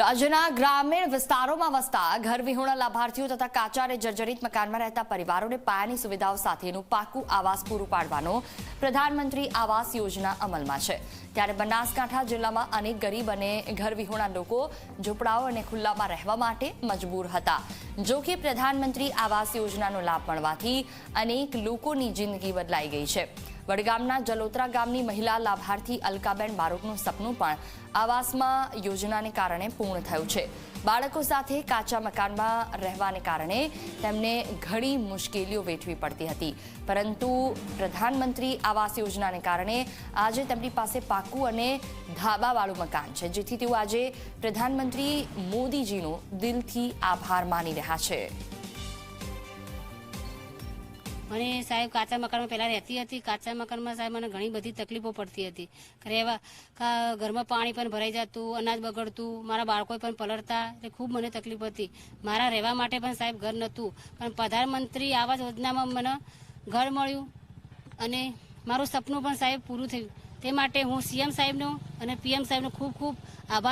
રાજ્યના ગ્રામીણ વિસ્તારોમાં વસતા ઘર વિહોણા લાભાર્થીઓ તથા કાચા જર્જરિત મકાનમાં રહેતા પરિવારોને પાયાની સુવિધાઓ સાથેનું પાકું આવાસ પૂરું પાડવાનો પ્રધાનમંત્રી આવાસ યોજના અમલમાં છે. ત્યારે બનાસકાંઠા જિલ્લામાં અનેક ગરીબ અને ઘર વિહોણા લોકો ઝૂંપડાઓ અને ખુલ્લામાં રહેવા માટે મજબૂર હતા. જો કે પ્રધાનમંત્રી આવાસ યોજનાનો લાભ મળવાથી અનેક લોકોની જિંદગી બદલાઈ ગઈ છે. વડગામના જલોત્રા ગામની મહિલા લાભાર્થી અલકાબેન બારોટનું સપનું પણ આવાસમાં યોજનાને કારણે પૂર્ણ થયું છે. બાળકો સાથે કાચા મકાનમાં રહેવાને કારણે તેમને ઘણી મુશ્કેલીઓ વેઠવી પડતી હતી. પરંતુ પ્રધાનમંત્રી આવાસ યોજનાને કારણે આજે તેમની પાસે પાકું અને ધાબાવાળું મકાન છે, જેથી તેઓ આજે પ્રધાનમંત્રી મોદીજીનો દિલથી આભાર માની રહ્યા છે. મને સાહેબ, કાચા મકાનમાં પહેલાં રહેતી હતી. કાચા મકાનમાં સાહેબ મને ઘણી બધી તકલીફો પડતી હતી. રહેવા કા- ઘરમાં પાણી પણ ભરાઈ જતું, અનાજ બગડતું, મારા બાળકો પણ પલળતા, એટલે ખૂબ મને તકલીફ હતી. મારા રહેવા માટે પણ સાહેબ ઘર નહોતું. પણ પ્રધાનમંત્રી આવાસ યોજનામાં મને ઘર મળ્યું અને મારું સપનું પણ સાહેબ પૂરું થયું. તે માટે હું સીએમ સાહેબનો અને પીએમ સાહેબનો ખૂબ ખૂબ આભાર